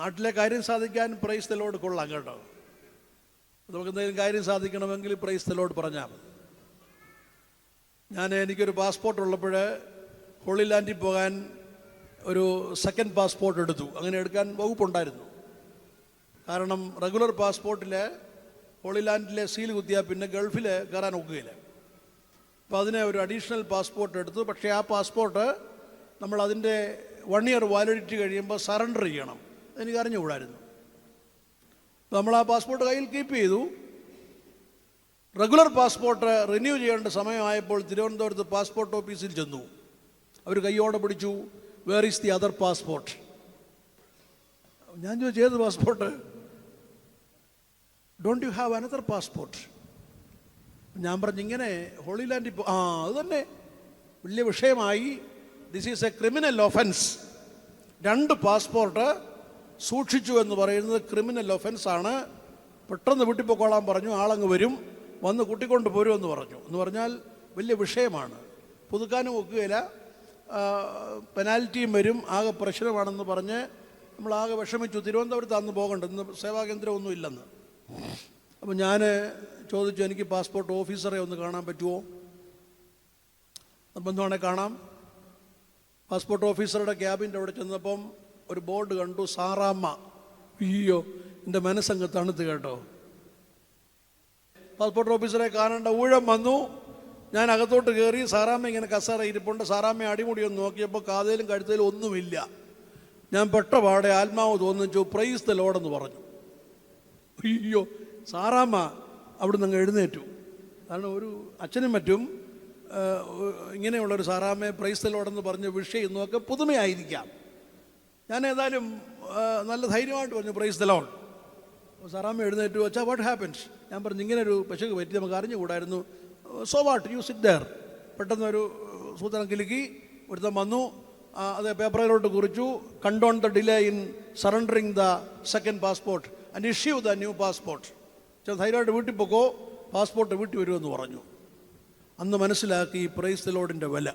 നാട്ടിലെ കാര്യം സാധിക്കാൻ പ്രൈസ് തെലോട് കൊള്ളാം കേട്ടോ. നമുക്ക് എന്തെങ്കിലും കാര്യം സാധിക്കണമെങ്കിൽ പ്രൈസ് തെലോട് പറഞ്ഞാൽ മതി. ഞാൻ എനിക്കൊരു പാസ്പോർട്ട് ഉള്ളപ്പോൾ ഹോളി ലാൻഡിൽ പോകാൻ ഒരു സെക്കൻഡ് പാസ്പോർട്ട് എടുത്തു. അങ്ങനെ എടുക്കാൻ വകുപ്പുണ്ടായിരുന്നു. കാരണം റെഗുലർ പാസ്പോർട്ടിൽ ഹോളി ലാൻഡിലെ സീൽ കുത്തിയാൽ പിന്നെ ഗൾഫിൽ കയറാൻ ഒക്കുകയില്ല. അപ്പോൾ അതിനെ ഒരു അഡീഷണൽ പാസ്പോർട്ട് എടുത്തു. പക്ഷേ ആ പാസ്പോർട്ട് നമ്മൾ അതിന്റെ വൺ ഇയർ വാലിഡിറ്റി കഴിയുമ്പോൾ സറണ്ടർ ചെയ്യണം. എനിക്ക് അറിഞ്ഞുകൂടായിരുന്നു നമ്മൾ ആ പാസ്പോർട്ട് കയ്യിൽ കീപ്പ് ചെയ്തു. റെഗുലർ പാസ്പോർട്ട് റിന്യൂ ചെയ്യേണ്ട സമയമായപ്പോൾ തിരുവനന്തപുരത്ത് പാസ്പോർട്ട് ഓഫീസിൽ ചെന്നു. അവർ കയ്യോടെ പിടിച്ചു where is the other passport ഞാൻ ചോദിച്ചു ഏത് passport don't you have another passport ഞാൻ പറഞ്ഞു ഇങ്ങനെ ഹോളി ലാൻഡിൽ ആ അത് തന്നെ. വലിയ വിഷയമായി. This is a criminal offence രണ്ട് പാസ്പോർട്ട് സൂക്ഷിച്ചു എന്ന് പറയുന്നത് ക്രിമിനൽ ഒഫൻസാണ് പെട്ടെന്ന് വീട്ടിൽ പറഞ്ഞു ആളങ്ങ് വരും വന്ന് കൂട്ടിക്കൊണ്ട് പോരുമെന്ന് പറഞ്ഞു. എന്ന് പറഞ്ഞാൽ വലിയ വിഷയമാണ്. പുതുക്കാനും ഒക്കുകയില്ല. പെനാൽറ്റിയും വരും ആകെ പ്രശ്നമാണെന്ന് പറഞ്ഞ് നമ്മൾ ആകെ വിഷമിച്ചു. തിരുവനന്തപുരത്ത് അന്ന് പോകണ്ട ഇന്ന് സേവാകേന്ദ്രമൊന്നും ഇല്ലെന്ന്. അപ്പോൾ ഞാൻ ചോദിച്ചു എനിക്ക് പാസ്പോർട്ട് ഓഫീസറെ ഒന്ന് കാണാൻ പറ്റുമോ നിർബന്ധമാണെങ്കിൽ കാണാം. പാസ്പോർട്ട് ഓഫീസറുടെ ക്യാബിന്റെ അവിടെ ചെന്നപ്പം ഒരു ബോർഡ് കണ്ടു സാറാമ്മ. അയ്യോ എന്റെ മനസ്സങ്ങ് തണുത്ത് കേട്ടോ. പാസ്പോർട്ട് ഓഫീസറെ കാണേണ്ട ഊഴം വന്നു. ഞാൻ അകത്തോട്ട് കയറി സാറാമ്മ ഇങ്ങനെ കസേര ഇരിപ്പുണ്ട്. സാറാമ്മ അടിമുടി ഒന്ന് നോക്കിയപ്പോൾ കാതയിലും കഴുത്തയിലും ഒന്നുമില്ല. ഞാൻ പെട്ടപാടെ ആത്മാവ് തോന്നിച്ചു പ്രൈസ് ലോഡെന്ന് പറഞ്ഞു. അയ്യോ സാറാമ്മ അവിടുന്ന് അങ്ങ് എഴുന്നേറ്റു. കാരണം ഒരു അച്ഛനും മറ്റും ഇങ്ങനെയുള്ളൊരു സാറാമ്മയെ പ്രൈസ് ലോഡെന്ന് പറഞ്ഞ് വിഷയം നോക്കെ പുതുമയായിരിക്കാം. ഞാൻ ഏതായാലും നല്ല ധൈര്യമായിട്ട് പറഞ്ഞു പ്രൈസ് ദലോൺ സാറാമ്മ എഴുന്നേറ്റ് വെച്ചാൽ വാട്ട് ഹാപ്പൻസ് ഞാൻ പറഞ്ഞു ഇങ്ങനെ ഒരു പശുക്ക് പറ്റി നമുക്ക് അറിഞ്ഞുകൂടായിരുന്നു. So what you sit there പെട്ടെന്ന് ഒരു സൂത്രം കിലുക്കി ഒരുത്തം വന്നു അത് പേപ്പറിലോട്ട് കുറിച്ചു condone the delay in surrendering the second passport and issue the new passport ചില ധൈര്യമായിട്ട് വീട്ടിൽ പോക്കോ പാസ്പോർട്ട് വീട്ടിൽ വരുമെന്ന് പറഞ്ഞു. അന്ന് മനസ്സിലാക്കി പ്രൈസ് പ്രൈസ് ലോഡിന്റെ വില.